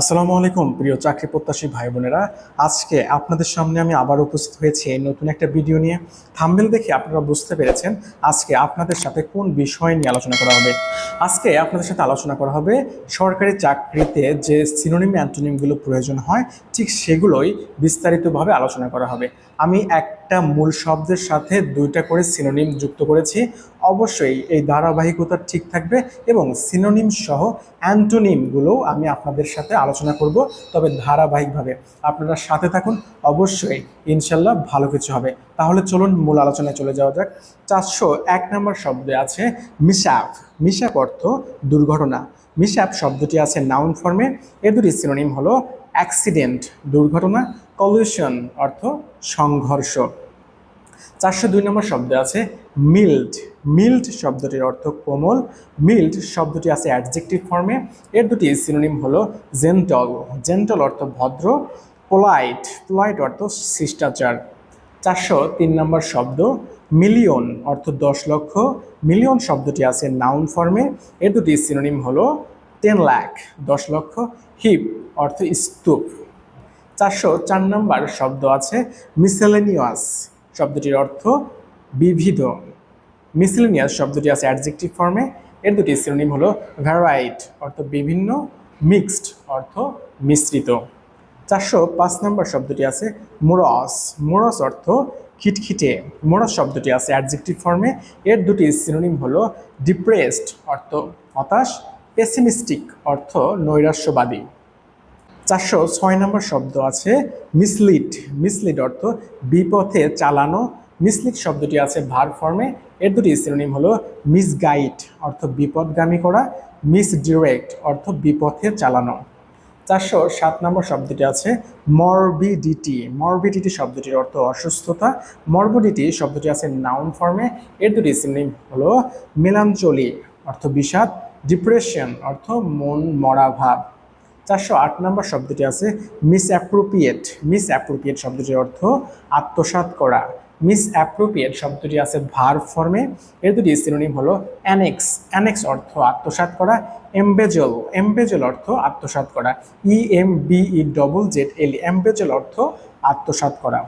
আসসালামু আলাইকুম, প্রিয় চাকরি প্রত্যাশী ভাই বোনেরা। আজকে আপনাদের সামনে আমি আবার উপস্থিত হয়েছি নতুন একটা ভিডিও নিয়ে। থাম্বেল দেখে আপনারা বুঝতে পেরেছেন আজকে আপনাদের সাথে কোন বিষয় নিয়ে আলোচনা করা হবে। আজকে আপনাদের সাথে আলোচনা করা হবে সরকারি চাকরিতে যে সিনোনিম অ্যান্টোনিমগুলো প্রয়োজন হয়, ঠিক সেগুলোই বিস্তারিতভাবে আলোচনা করা হবে। আমি একটা মূল শব্দের সাথে দুইটা করে সিনোনিম যুক্ত করেছি। অবশ্যই এই ধারাবাহিকতা ঠিক থাকবে এবং সিনোনিম সহ অ্যান্টোনিমগুলো আমি আপনাদের সাথে আলোচনা করব, তবে ধারাবাহিকভাবে। আপনারা সাথে থাকুন, অবশ্যই ইনশাল্লাহ ভালো কিছু হবে। তাহলে চলুন মূল আলোচনায় চলে যাওয়া যাক। চারশো এক নম্বর শব্দে আছে মিশাপ মিশাপ অর্থ দুর্ঘটনা। মিশাপ শব্দটি আছে নাউন ফর্মে এ। দুটি সিনোনিম হলো অ্যাক্সিডেন্ট দুর্ঘটনা। কলিউশন অর্থ সংঘর্ষ। চারশো দুই নম্বর শব্দ আছে মিল্ড মিল্ড শব্দটির অর্থ কোমল। মিল্ড শব্দটি আছে অ্যাডজেক্টিভ ফর্মে। এর দুটি সিনোনিম হলো জেন্টল। জেন্টল অর্থ ভদ্র। পোলাইট। পোলাইট অর্থ শিষ্টাচার। চারশো তিন নম্বর শব্দ মিলিয়ন অর্থ দশ লক্ষ। মিলিয়ন শব্দটি আছে নাউন ফর্মে। এর দুটি সিনোনিম হলো টেন লাখ, দশ লক্ষ। হিপ অর্থ স্তূপ। চারশো চার নম্বর শব্দ আছে মিসেলেনিয়াস শব্দটির অর্থ বিবিধ মিসেলেনিয়াস শব্দটি আছে অ্যাডজেক্টিভ ফর্মে এর দুটি সিনোনিম হলো ভ্যারাইট অর্থ বিভিন্ন মিক্সড অর্থ মিশ্রিত। চারশো পাঁচ নম্বর শব্দটি আছে মোরস মোরস অর্থ খিটখিটে। মোরস শব্দটি আছে অ্যাডজেক্টিভ ফর্মে এর দুটি সিনোনিম হলো ডিপ্রেসড অর্থ হতাশ। পেসিমিস্টিক অর্থ নৈরাশ্যবাদী। চারশো ছয় নম্বর শব্দ আছে মিসলিড মিসলিড অর্থ বিপথে চালানো। মিসলিড শব্দটি আছে ভার ফর্মে এর দুটি সিনোনিম হলো মিসগাইড অর্থ বিপদগামী করা। মিসডিরেক্ট অর্থ বিপথে চালানো। চারশো সাত নম্বর শব্দটি আছে মরবিডিটি মরবিডিটি শব্দটির অর্থ অসুস্থতা। মরবিডিটি শব্দটি আছে নাউন ফর্মে এর দুটি সিনোনিম হলো মেলাঞ্চলি অর্থ বিষাদ। ডিপ্রেশন অর্থ মন মরা ভাব। চারশো আট নম্বর শব্দটি আছে মিস অ্যাপ্রোপ্রিয়েট মিস শব্দটির অর্থ আত্মসাৎ করা। মিস অ্যাপ্রোপ্রিয়েট শব্দটি আছে ভার ফর্মে এর দুটি সিনোনিম হলো অ্যানেক্স অ্যানেক্স অর্থ আত্মসাৎ করা। এমবেজল এমবেজল অর্থ আত্মসাৎ করা। E M B E double Z L embezzle অর্থ আত্মসাৎ করা।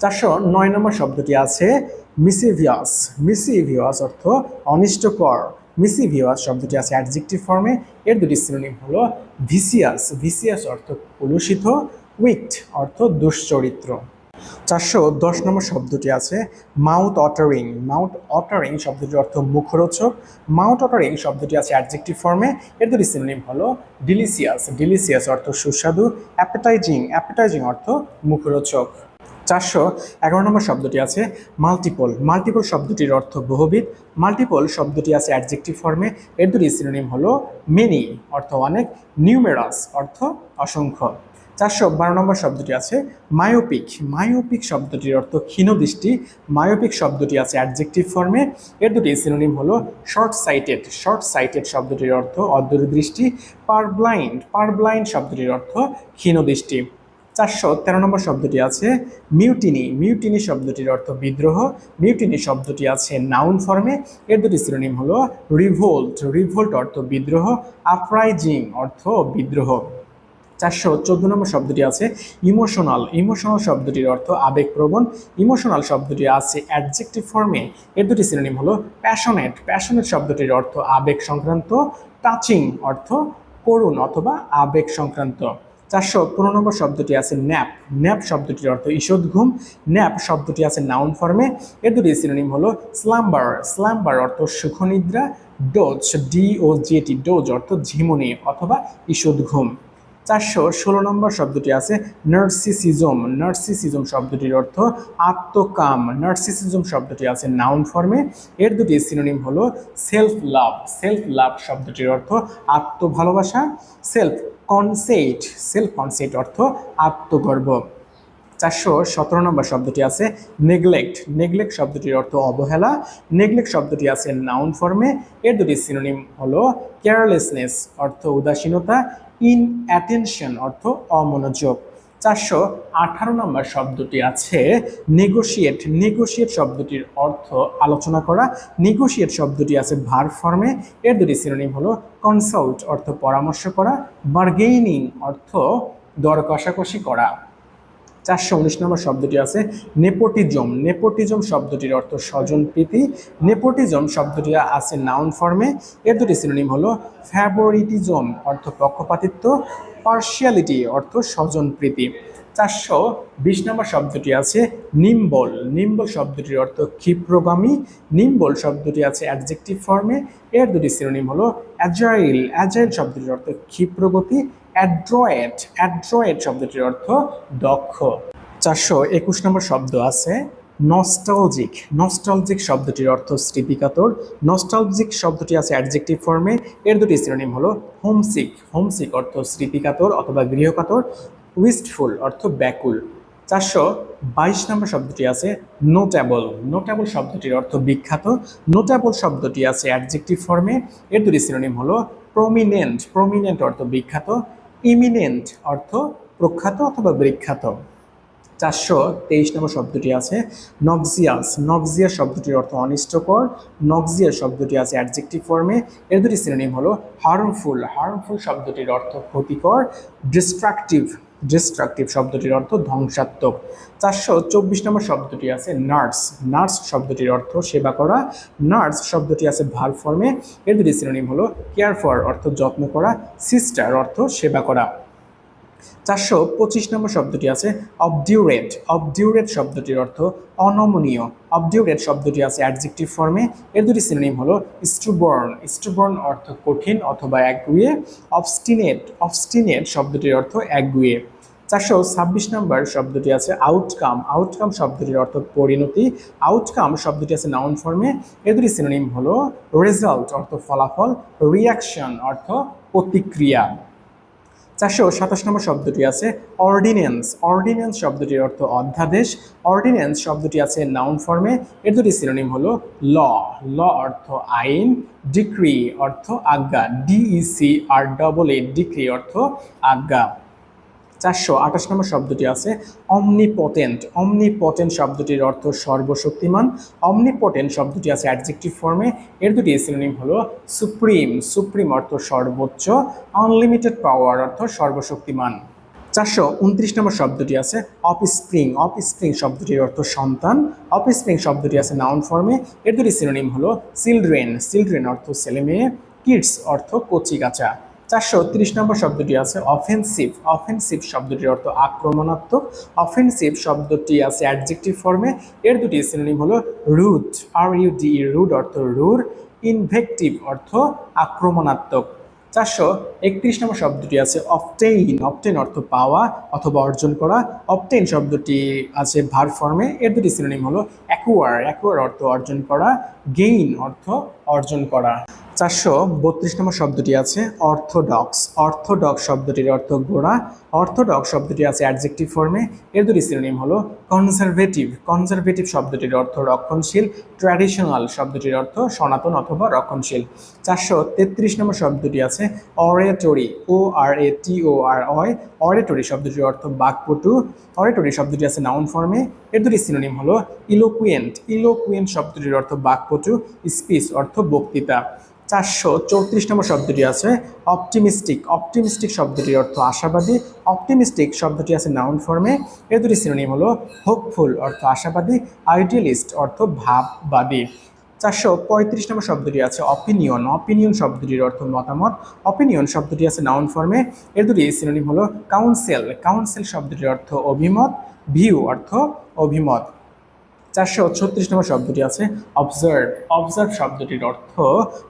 চারশো নয় নম্বর শব্দটি আছে মিসিভিয়াস মিসিভিয়াস অর্থ অনিষ্টকর। মিসিভিয়াস শব্দটি আছে অ্যাডজেক্টিভ ফর্মে এর দুটি সিনোনিম হলো ভিসিয়াস। ভিসিয়াস অর্থ কলুষিত, উইকড অর্থ দুশ্চরিত্র। চারশো দশ নম্বর শব্দটি আছে মাউথ অটারিং। মাউথ অটারিং শব্দটির অর্থ মুখরোচক। মাউথ অটারিং শব্দটি আছে অ্যাডজেক্টিভ ফর্মে এর দুটি সিনোনিম হলো ডিলিসিয়াস ডিলিসিয়াস অর্থ সুস্বাদু। অ্যাপেটাইজিং অ্যাপেটাইজিং অর্থ মুখরোচক। চারশো এগারো নম্বর শব্দটি আছে মাল্টিপল মাল্টিপল শব্দটির অর্থ বহুবিধ। মাল্টিপল শব্দটি আছে অ্যাডজেক্টিভ ফর্মে এর দুটি সিনোনিম হলো মেনি অর্থ অনেক। নিউমেরাস অর্থ অসংখ্য। চারশো বারো নম্বর শব্দটি আছে মায়োপিক মায়োপিক শব্দটির অর্থ ক্ষীণদৃষ্টি মায়োপিক শব্দটি আছে অ্যাডজেক্টিভ ফর্মে এর দুটি সিনোনিম হলো শর্ট সাইটেড শর্ট সাইটেড শব্দটির অর্থ অদূরদৃষ্টি। পার ব্লাইন্ড পার ব্লাইন্ড শব্দটির অর্থ ক্ষীণদৃষ্টি চারশো তেরো নম্বর শব্দটি আছে মিউটিনি। মিউটিনি শব্দটির অর্থ বিদ্রোহ। মিউটিনি শব্দটি আছে নাউন ফর্মে এর দুটি সিনোনিম হলো রিভোল্ট রিভোল্ট অর্থ বিদ্রোহ। আপ্রাইজিং অর্থ বিদ্রোহ। চারশো চোদ্দ নম্বর শব্দটি আছে ইমোশনাল ইমোশনাল শব্দটির অর্থ আবেগপ্রবণ। ইমোশনাল শব্দটি আছে অ্যাডজেক্টিভ ফর্মে এর দুটি সিনোনিম হলো প্যাশনেট প্যাশনেট শব্দটির অর্থ আবেগ সংক্রান্ত। টাচিং অর্থ করুণ অথবা আবেগ সংক্রান্ত। চারশো পনেরো নম্বর শব্দটি আছে ন্যাপ। ন্যাপ শব্দটির অর্থ ঈষৎ ঘুম। ন্যাপ শব্দটি আছে নাউন ফর্মে। এর দুটি সিনোনিম হলো স্লাম্বার স্লাম্বার অর্থ সুখনিদ্রা। Doze D O Z E doze অর্থ ঝিমুনি অথবা ঈষৎ ঘুম। চারশো ষোলো নম্বর শব্দটি আছে নার্সিসিজম নার্সিসিজম শব্দটির অর্থ আত্মকাম। নার্সিসিজম শব্দটি আছে নাউন ফর্মে। এর দুটি সিনোনিম হলো সেলফ লাভ সেলফ লাভ শব্দটির অর্থ আত্মভালোবাসা। সেলফ কনসেট সেলফ কনসেট অর্থ আত্মগর্ব। চারশো সতেরো নম্বর শব্দটি আছে নেগলেক্ট নেগলেক্ট শব্দটির অর্থ অবহেলা। নেগলেক্ট শব্দটি আছে নাউন ফর্মে এর দুটি সিনোনিম হলো কেয়ারলেসনেস অর্থ উদাসীনতা। ইন অ্যাটেনশন অর্থ অমনোযোগ। চারশো আঠারো নম্বর শব্দটি আছে নেগোশিয়েট নেগোশিয়েট শব্দটির অর্থ আলোচনা করা। নেগোশিয়েট শব্দটি আছে ভার ফর্মে এর দুটি সিনোনিম হলো কনসাল্ট অর্থ পরামর্শ করা। বার্গেইনিং অর্থ দর কষাকষি করা। চারশো উনিশ নম্বর শব্দটি আছে নেপোটিজম। নেপোটিজম শব্দটির অর্থ স্বজন প্রীতি। নেপোটিজম শব্দটি আছে নাউন ফর্মে এর দুটি সিনোনিম হলো ফ্যাভরিটিজম অর্থ পক্ষপাতিত্ব। পার্শিয়ালিটি অর্থ স্বজন প্রীতি। চারশো বিশ নম্বর শব্দটি আছে নিম্বল। নিম্বল শব্দটির অর্থ ক্ষিপ্রগামী। নিম্বল শব্দটি আছে অ্যাডজেক্টিভ ফর্মে এর দুটি সিনোনিম হলো অ্যাজাইল অ্যাজাইল শব্দটির অর্থ ক্ষিপ্রগতি। অ্যাড্রয়েট অ্যাড্রয়েট শব্দটির অর্থ দক্ষ। চারশো একুশ নম্বর শব্দ আছে নস্টালজিক নস্টালজিক শব্দটির অর্থ স্মৃতিকাতর। নস্টালজিক শব্দটি আছে অ্যাডজেক্টিভ ফর্মে এর দুটি সিনোনিম হলো হোমসিক হোমসিক অর্থ স্মৃতিকাতর অথবা গৃহকাতর। উইস্টফুল অর্থ ব্যাকুল। চারশো বাইশ নম্বর শব্দটি আছে নোটেবল নোটেবল শব্দটির অর্থ বিখ্যাত। নোটেবল শব্দটি আছে অ্যাডজেক্টিভ ফর্মে এর দুটি সিনোনিম হলো প্রমিনেন্ট প্রমিনেন্ট অর্থ বিখ্যাত। ইমিনেন্ট অর্থ প্রখ্যাত অথবা বিখ্যাত। চারশো তেইশ নম্বর শব্দটি আছে নক্সিয়াস। নকজিয়া শব্দটির অর্থ অনিষ্টকর। নকজিয়া শব্দটি আছে অ্যাডজেক্টিভ ফর্মে এর দুটি সিনোনিম হলো হার্মফুল হার্মফুল শব্দটির অর্থ ক্ষতিকর। ডিস্ট্রাকটিভ ডিস্ট্রাকটিভ শব্দটির অর্থ ধ্বংসাত্মক। চারশো চব্বিশ নম্বর শব্দটি আছে নার্স। নার্স শব্দটির অর্থ সেবা করা। নার্স শব্দটি আছে ভালো ফর্মে। এর দুটি সিনোনিম হলো কেয়ার ফর, অর্থ যত্ন করা। সিস্টার, অর্থ সেবা করা। চারশো পঁচিশ নম্বর শব্দটি আছে অবডিউরেট। অবডিউরেট শব্দটির অর্থ অনমনীয়। অবডিউরেট শব্দটি আছে অ্যাডজেক্টিভ ফর্মে। এর দুটি সিনোনিম হলো স্টুবর্ন। স্টুবর্ন অর্থ কঠিন অথবা একগুয়ে। অবস্টিনেট। অবস্টিনেট শব্দটির অর্থ একগুয়ে। চারশো ছাব্বিশ নম্বর শব্দটি আছে আউটকাম আউটকাম শব্দটির অর্থ পরিণতি। আউটকাম শব্দটি আছে নাউন ফর্মে এর দুটি সিনোনিম হলো রেজাল্ট অর্থ ফলাফল। রিয়াকশন অর্থ প্রতিক্রিয়া। চারশো সাতাশ নম্বর শব্দটি আছে অর্ডিন্যান্স অর্ডিন্যান্স শব্দটির অর্থ অধ্যাদেশ। অর্ডিন্যান্স শব্দটি আছে নাউন ফর্মে এর দুটি সিনোনিম হলো ল ল অর্থ আইন। ডিক্রি অর্থ আজ্ঞা। ডিইসি আর ডবল এ ডিক্রি অর্থ আজ্ঞা। চারশো আঠাশ নম্বর শব্দটি আছে অমনিপটেন্ট অমনিপটেন্ট শব্দটির অর্থ সর্বশক্তিমান। অমনিপটেন্ট শব্দটি আছে অ্যাডজেক্টিভ ফর্মে এর দুটি সিনোনিম হলো সুপ্রিম সুপ্রিম অর্থ সর্বোচ্চ। আনলিমিটেড পাওয়ার অর্থ সর্বশক্তিমান। চারশো উনত্রিশ নম্বর শব্দটি আছে অফ স্প্রিং অফ স্প্রিং শব্দটির অর্থ সন্তান। অফ স্প্রিং শব্দটি আছে নাউন ফর্মে এর দুটি সিনোনিম হলো চিলড্রেন চিলড্রেন অর্থ ছেলে মেয়ে কিডস অর্থ কচি কাঁচা। চারশো তিরিশ নম্বর শব্দটি আছে অফেন্সিভ অফেন্সিভ শব্দটির অর্থ আক্রমণাত্মক। অফেন্সিভ শব্দটি আছে অ্যাডজেক্টিভ ফর্মে এর দুটি সিনোনিম হলো rude R U D rude অর্থ রুর। ইনভেক্টিভ অর্থ আক্রমণাত্মক। চারশো একত্রিশ নম্বর শব্দটি আছে অপটেইন অফটেন অর্থ পাওয়া অথবা অর্জন করা। অফটেইন শব্দটি আছে ভার ফর্মে এর দুটি সিনোনিম হলো অ্যাকুয়ার অ্যাকুয়ার অর্থ অর্জন করা। গেইন অর্থ অর্জন করা। চারশো বত্রিশ নম্বর শব্দটি আছে অর্থোডক্স। অর্থোডক্স শব্দটির অর্থ গোড়া। অর্থোডক্স শব্দটি আছে অ্যাডজেক্টিভ ফর্মে। এর দুটি সিনোনিম হলো কনজারভেটিভ। কনজারভেটিভ শব্দটির অর্থ রক্ষণশীল। ট্র্যাডিশনাল শব্দটির অর্থ সনাতন অথবা রক্ষণশীল। চারশো তেত্রিশ নম্বর শব্দটি আছে অরেটরি। ও আর এ টি ও আর অয় অরেটরি শব্দটির অর্থ বাকপটু। অরেটরি শব্দটি আছে নাউন ফর্মে। এর দুটি সিনোনিম হলো ইলোকুয়েন্ট। ইলোকুয়েন্ট শব্দটির অর্থ বাকপটু। স্পিচ অর্থ বক্তৃতা। চারশো চৌত্রিশ নম্বর শব্দটি আছে অপটিমিস্টিক। অপটিমিস্টিক শব্দটির অর্থ আশাবাদী। অপটিমিস্টিক শব্দটি আছে নাউন ফর্মে এ। দুটি সিনোনিম হলো হোপফুল অর্থ আশাবাদী। আইডিয়ালিস্ট অর্থ ভাববাদী। চারশো পঁয়ত্রিশ নম্বর শব্দটি আছে অপিনিয়ন অপিনিয়ন শব্দটির অর্থ মতামত। অপিনিয়ন শব্দটি আছে নাউন ফর্মে এর দুটি সিনোনিম হলো কাউন্সেল কাউন্সেল শব্দটির অর্থ অভিমত। ভিউ অর্থ অভিমত। চারশো ছত্রিশ নম্বর শব্দটি আছে অবজার্ভ অবজার্ভ শব্দটির অর্থ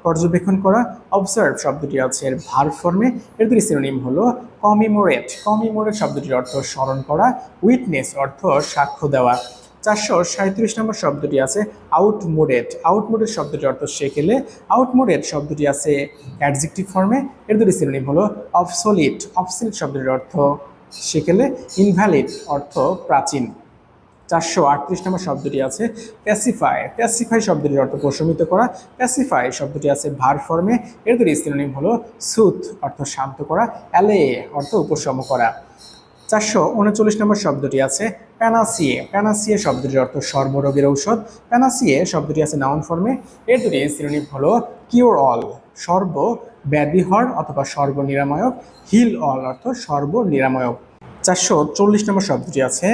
পর্যবেক্ষণ করা। অবজার্ভ শব্দটি আছে এর ভার ফর্মে এর দুটি সিনোনিম হলো কমিমোরেট কমিমোরেট শব্দটির অর্থ স্মরণ করা। উইটনেস অর্থ সাক্ষ্য দেওয়া। চারশো সাঁত্রিশ নম্বর শব্দটি আছে আউটমোডেড আউটমোডেড শব্দটির অর্থ সেকেলে। আউটমোডেড শব্দটি আছে অ্যাডজেক্টিভ ফর্মে এর দুটি সিনোনিম হলো অবসোলিট অবসোলিট শব্দটির অর্থ সেকেলে। ইনভ্যালিড অর্থ প্রাচীন। চারশো আটত্রিশ নম্বর শব্দটি আছে প্যাসিফাই প্যাসিফাই শব্দটির অর্থ প্রশমিত করা। প্যাসিফাই শব্দটি আছে ভার ফর্মে এর দুটি সিনোনিম হলো সুথ অর্থ শান্ত করা। অ্যালে অর্থ উপশম করা। চারশো উনচল্লিশ নম্বর শব্দটি আছে প্যানাসিয়ে প্যানাসিয়ে শব্দটির অর্থ সর্বরোগের ঔষধ। প্যানাসিয়ে শব্দটি আছে নাউন ফর্মে এর দুটি সিনোনিম হলো কিওর অল সর্ব ব্যাধিহর অথবা সর্ব নিরাময়ক হিল অল অর্থ সর্ব নিরাময়ক চারশো চল্লিশ নম্বর শব্দটি আছে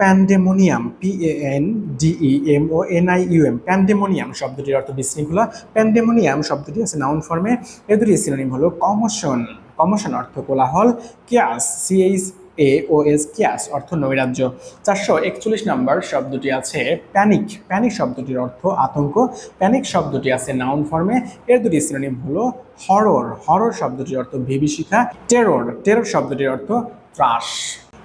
pandemonium P A N D E M O N I U M pandemonium শব্দটির অর্থ বিশৃঙ্খলা। প্যান্ডেমোনিয়াম শব্দটি আছে নাউন ফর্মে এর দুটি সিনোনিম হলো কমোশন। কমোশন অর্থ কোলাহল। কিয়াস সিএইচ এ ও এস কিয়াস অর্থ নৈরাজ্য। চারশো একচল্লিশ নম্বর শব্দটি আছে প্যানিক। প্যানিক শব্দটির অর্থ আতঙ্ক। প্যানিক শব্দটি আছে নাউন ফর্মে এর দুটি সিনোনিম হলো হরর। হরর শব্দটির অর্থ বিভীষিকা টেরর টেরর শব্দটির অর্থ ত্রাস।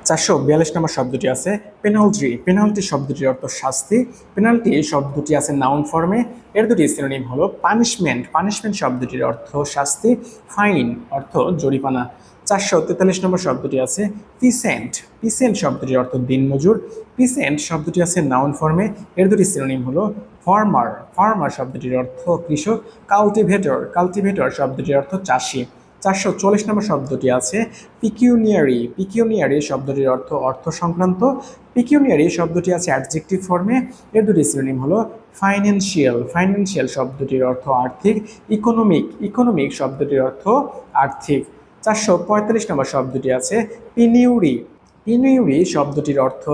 চারশো বিয়াল্লিশ নম্বর শব্দটি আছে পেনাল্টি। পেনাল্টি শব্দটির অর্থ শাস্তি। পেনাল্টি এই শব্দটি আছে নাউন ফর্মে। এর দুটি সিনোনিম হলো পানিশমেন্ট। পানিশমেন্ট শব্দটির অর্থ শাস্তি। ফাইন অর্থ জরিমানা। চারশো তেতাল্লিশ নম্বর শব্দটি আছে পিসেন্ট। পিসেন্ট শব্দটির অর্থ দিনমজুর। পিসেন্ট শব্দটি আছে নাউন ফর্মে। এর দুটি সিনোনিম হলো ফার্মার। ফার্মার শব্দটির অর্থ কৃষক। কাল্টিভেটর। কাল্টিভেটর শব্দটির অর্থ চাষি। চারশো চল্লিশ নম্বর শব্দটি আছে পিকিউনিয়ারি পিকিউনিয়ারি শব্দটির অর্থ অর্থ সংক্রান্ত। পিকিউনিয়ারি শব্দটি আছে অ্যাডজেক্টিভ ফর্মে এর দুটি সিনোনিম হলো ফাইন্যান্সিয়াল ফাইন্যান্সিয়াল শব্দটির অর্থ আর্থিক। ইকোনমিক ইকোনমিক শব্দটির অর্থ আর্থিক। চারশো পঁয়তাল্লিশ নম্বর শব্দটি আছে পিনিউরি পিনিউরি শব্দটির অর্থ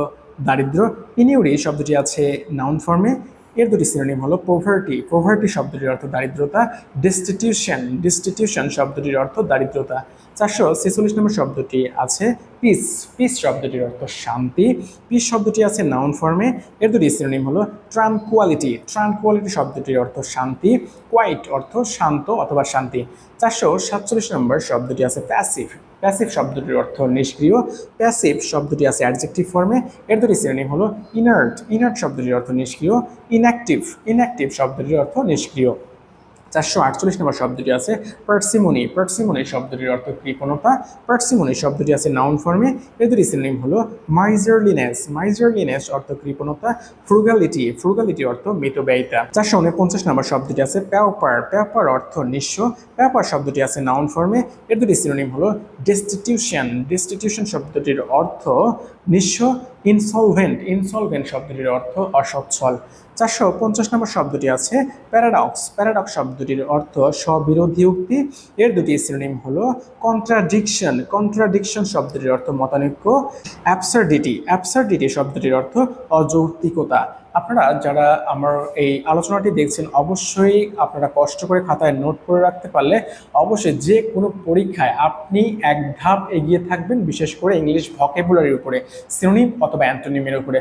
দারিদ্র। পিনিউরি শব্দটি আছে নাউন ফর্মে এর দুটি সিনোনিম হলো পোভার্টি পোভার্টি শব্দটির অর্থ দারিদ্রতা ডিস্টিটিউশন ডিস্টিটিউশন শব্দটির অর্থ দারিদ্রতা। চারশো ছেচল্লিশ নম্বর শব্দটি আছে পিস পিস শব্দটির অর্থ শান্তি। পিস শব্দটি আছে নাউন ফর্মে এর দুটি সিনোনিম হলো ট্রানকুয়ালিটি ট্রানকুয়ালিটি শব্দটির অর্থ শান্তি। কোয়াইট অর্থ শান্ত অথবা শান্তি। চারশো সাতচল্লিশ নম্বর শব্দটি আছে প্যাসিভ প্যাসিভ শব্দটির অর্থ নিষ্ক্রিয়। প্যাসিভ শব্দটি আছে অ্যাডজেক্টিভ ফর্মে এর দুটি সিনোনিম হলো ইনার্ট ইনার্ট শব্দটির অর্থ নিষ্ক্রিয়। ইনঅ্যাক্টিভ ইনঅ্যাক্টিভ শব্দটির অর্থ নিষ্ক্রিয়। চারশো আটচল্লিশ নম্বর শব্দটি আছে পার্সিমনি। পার্সিমনি শব্দটির অর্থ কৃপণতা পার্সিমনি শব্দটি আছে নাউন ফর্মে এদের দুটি সিনোনিম হলো মাইজারলিনেস মাইজারলিনেস অর্থ কৃপণতা ফ্রুগালিটি ফ্রুগালিটি অর্থ মিতব্যয়িতা। চারশো উনপঞ্চাশ নম্বর শব্দটি আছে প্যাওপার প্যাওপার অর্থ নিঃস্ব। প্যাওপার শব্দটি আছে নাউন ফর্মে এর দুটি সিনোনিম হলো ডিস্টিটিউশন ডিস্টিটিউশন শব্দটির অর্থ নিঃস্ব। ইনসলভেন্ট ইনসলভেন্ট শব্দটির অর্থ অসচ্ছল। চারশো পঞ্চাশ নম্বর শব্দটি আছে প্যারাডক্স। প্যারাডক্স শব্দটির অর্থ স্ববিরোধী উক্তি। এর দুটি সিনোনিম হলো কন্ট্রাডিকশন। কন্ট্রাডিকশন শব্দটির অর্থ মতানৈক্য। অ্যাবসার্ডিটি। অ্যাবসার্ডিটি শব্দটির অর্থ অযৌক্তিকতা। আপনারা যারা আমার এই আলোচনাটি দেখছেন, অবশ্যই আপনারা কষ্ট করে খাতায় নোট করে রাখতে পারলে অবশ্যই যে কোনো পরীক্ষায় আপনি এক ধাপ এগিয়ে থাকবেন, বিশেষ করে ইংলিশ ভকেবুলারির উপরে, সিনোনিম অথবা অ্যান্টোনিমের উপরে।